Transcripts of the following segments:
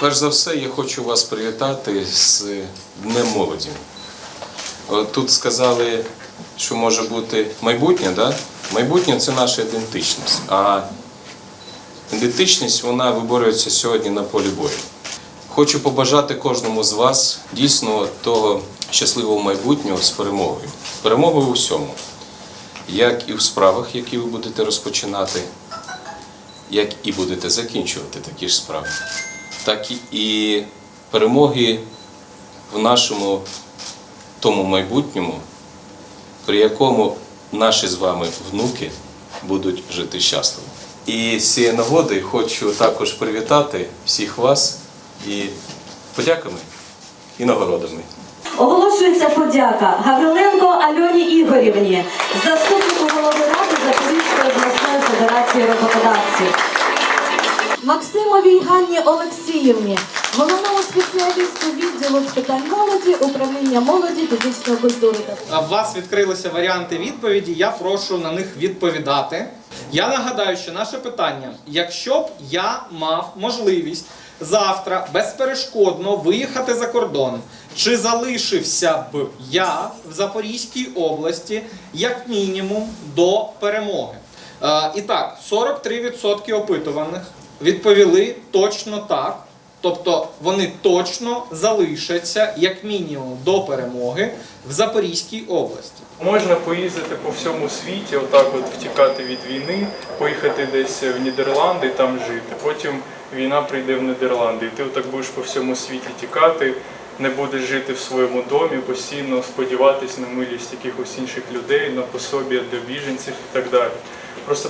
Перш за все, я хочу вас привітати з Днем молоді. Тут сказали, що може бути майбутнє, да? Майбутнє це наша ідентичність. А ідентичність вона виборюється сьогодні на полі бою. Хочу побажати кожному з вас дійсно того щасливого майбутнього з перемогою. Перемогою у всьому. Як і в справах, які ви будете розпочинати, як і будете закінчувати такі ж справи, так і перемоги в нашому тому майбутньому, при якому наші з вами внуки будуть жити щасливо. І з цієї нагоди хочу також привітати всіх вас і подяками і нагородами. Оголошується подяка Гавриленко Альоні Ігорівні, заступнику голови ради Запорізької обласної федерації роботодавців. Максимовій Ганні Олексіївні, головному спеціалісту відділу з питань молоді, управління молоді, фізичної культури А У вас відкрилися варіанти відповіді. Я прошу на них відповідати. Я нагадаю, що наше питання: якщо б я мав можливість завтра безперешкодно виїхати за кордон, чи залишився б я в Запорізькій області як мінімум до перемоги? Е, і так, 43% опитуваних відповіли точно так. Тобто вони точно залишаться як мінімум до перемоги в Запорізькій області. Можна поїздити по всьому світі, отак от втікати від війни, поїхати десь в Нідерланди, там жити. Потім війна прийде в Нідерланди, і ти отак будеш по всьому світі тікати, не будеш жити в своєму домі, постійно сподіватись на милість якихось інших людей, на пособі для біженців і так далі. Просто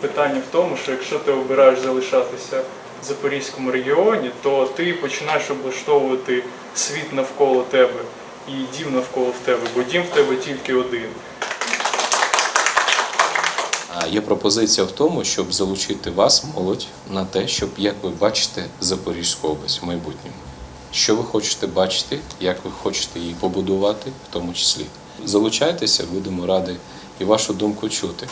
питання- в тому, що якщо ти обираєш залишатися в Запорізькому регіоні, то ти починаєш облаштовувати світ навколо тебе і дім навколо в тебе, бо дім в тебе тільки один. Є пропозиція в тому, щоб залучити вас, молодь, на те, щоб як ви бачите Запорізьку область в майбутньому. Що ви хочете бачити, як ви хочете її побудувати, в тому числі. Залучайтеся, будемо раді і вашу думку чути.